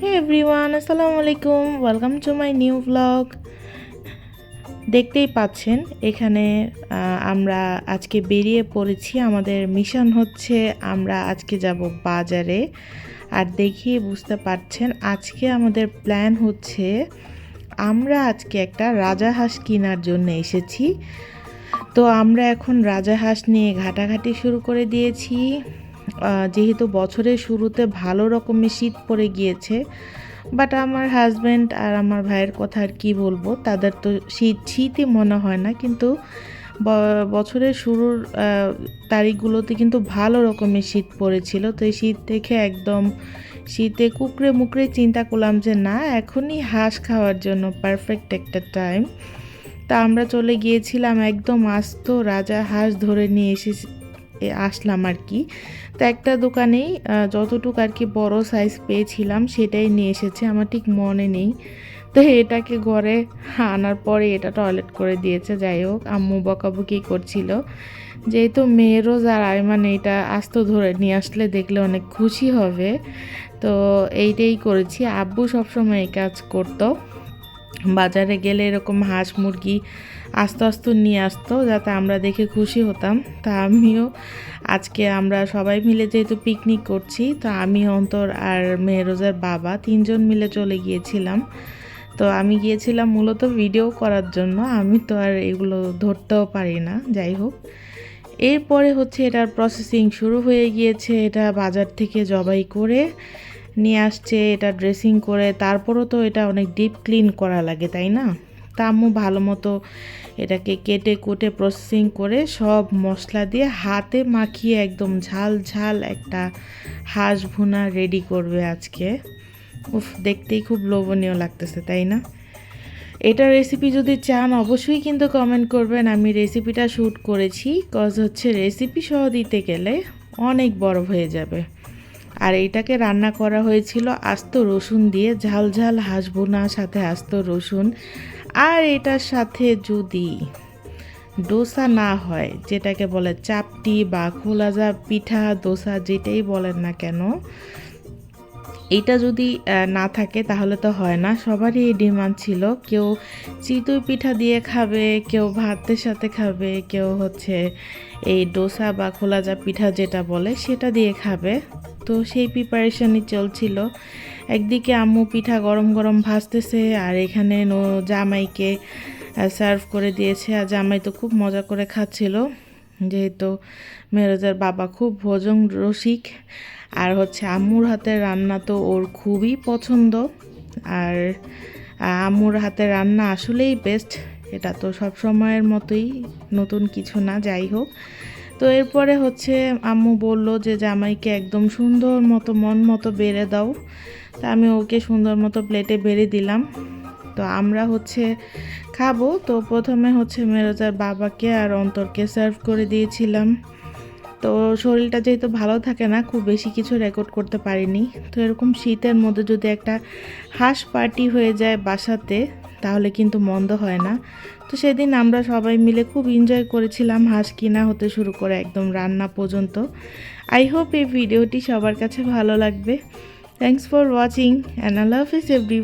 হে everyone আসসালামু আলাইকুম welcome to my new vlog দেখতেই পাচ্ছেন, এখানে আমরা আজকে বেরিয়ে পড়েছি। আমাদের মিশন হচ্ছে আমরা আজকে যাব বাজারে। আর দেখিয়ে বুঝতে পারছেন, আজকে আমাদের প্ল্যান হচ্ছে আমরা আজকে একটা রাজাহাঁস কেনার জন্য এসেছি। তো আমরা এখন রাজাহাঁস নিয়ে ঘাটাঘাটি শুরু করে দিয়েছি। যেহেতু বছরের শুরুতে ভালো রকমের শীত পড়ে গিয়েছে বাট আমার হাজব্যান্ড আর আমার ভাইয়ের কথা আর কী বলব, তাদের তো শীত, শীতই মনে হয় না, কিন্তু বছরের শুরুর তারিখগুলোতে কিন্তু ভালো রকমের শীত পড়েছিল, তো এই শীত দেখে একদম শীতে কুকড়ে মুকড়ে চিন্তা করলাম যে না, এখনই হাঁস খাওয়ার জন্য পারফেক্ট একটা টাইম তা আমরা চলে গিয়েছিলাম একদম আস্ত রাজা হাঁস ধরে নিয়ে এসে আসলাম আর কি। তো একটা দোকানেই যতটুকু আর কি বড় সাইজ পেয়েছিলাম সেটাই নিয়ে এসেছে, আমার ঠিক মনে নেই। তো এটাকে ঘরে আনার পরে এটা টয়লেট করে দিয়েছে, যাই হোক, আম্মু বকাবকি করছিল। যেহেতু মেয়েরও যার মানে এটা আস্ত ধরে নিয়ে আসলে দেখলে অনেক খুশি হবে। তো এইটাই করেছি, আব্বু সবসময় এই কাজ করতো। বাজারে গেলে এরকম হাঁস মুরগি আস্তে আস্তে নিয়ে আসতো যাতে আমরা দেখে খুশি হতাম। তা আমিও আজকে আমরা সবাই মিলে যেহেতু পিকনিক করছি, তো আমি, অন্তর আর মেহরোজার বাবা তিনজন মিলে চলে গিয়েছিলাম। তো আমি গিয়েছিলাম মূলত ভিডিও করার জন্য। আমি তো আর এগুলো ধরতেও পারি না, যাই হোক। এরপরে হচ্ছে এটার প্রসেসিং শুরু হয়ে গিয়েছে। এটা বাজার থেকে জবাই করে নিয়ে আসছে, এটা ড্রেসিং করে, তারপরও তো এটা অনেক ডিপ ক্লিন করা লাগে, তাই না? তা আম্মু ভালো মতো এটাকে কেটে কুটে প্রসেসিং করে সব মশলা দিয়ে হাতে মাখিয়ে একদম ঝাল ঝাল একটা হাঁস ভুনা রেডি করবে আজকে। উফ, দেখতেই খুব লোভনীয় লাগতেছে, তাই না? এটা রেসিপি যদি চান, অবশ্যই কিন্তু কমেন্ট করবেন, আমি রেসিপিটা শ্যুট করেছি কজ হচ্ছে রেসিপি সহ দিতে গেলে অনেক বড় হয়ে যাবে। আর এইটাকে রান্না করা হয়েছিল আস্ত রসুন দিয়ে। ঝাল ঝাল হাঁস বোনা সাথে আস্ত রসুন। আর এটার সাথে যদি ডোসা না হয়, যেটাকে বলে চাপটি বা খোলাজা পিঠা, দোসা, যেটাই বলেন না কেন এইটা যদি না থাকে তাহলে তো হয় না। সবারই এই ডিমান্ড ছিল। কেউ চিতই পিঠা দিয়ে খাবে, কেউ ভাতের সাথে খাবে, কেউ হচ্ছে এই ডোসা বা খোলাজা পিঠা যেটা বলে সেটা দিয়ে খাবে। তো সেই প্রিপারেশনই চলছিল। একদিকে আম্মু পিঠা গরম গরম ভাজতেছে আর এখানে জামাইকে সার্ভ করে দিয়েছে। আর জামাই তো খুব মজা করে খাচ্ছিল। যেহেতু মেরোজার বাবা খুব ভোজন রসিক, আর হচ্ছে আম্মুর হাতের রান্না তো ওর খুবই পছন্দ। আর আম্মুর হাতের রান্না আসলেই বেস্ট এটা তো সব সময়ের মতোই, নতুন কিছু না, যাই হোক। তো এরপরে হচ্ছে আম্মু বলল যে, জামাইকে একদম সুন্দর মতো, মন মতো বেড়ে দাও। তা আমি ওকে সুন্দর মতো প্লেটে বেড়ে দিলাম। তো আমরা হচ্ছে খাব। তো প্রথমে হচ্ছে মেরোজার বাবাকে আর অন্তরকে সার্ভ করে দিয়েছিলাম। তো শরীরটা যেহেতু ভালো থাকে না, খুব বেশি কিছু রেকর্ড করতে পারিনি। তো এরকম শীতের মধ্যে যদি একটা হাঁস পার্টি হয়ে যায় বাসাতে, তাহলে কিন্তু মন্দ হয় না। তো সেদিন আমরা সবাই মিলে খুব এনজয় করেছিলাম হাঁস কিনা হতে শুরু করে একদম রান্না পর্যন্ত। আই হোপ এই ভিডিওটি সবার কাছে ভালো লাগবে। থ্যাংকস ফর ওয়াচিং অ্যান্ড আল্লাহ হাফিজ এভরি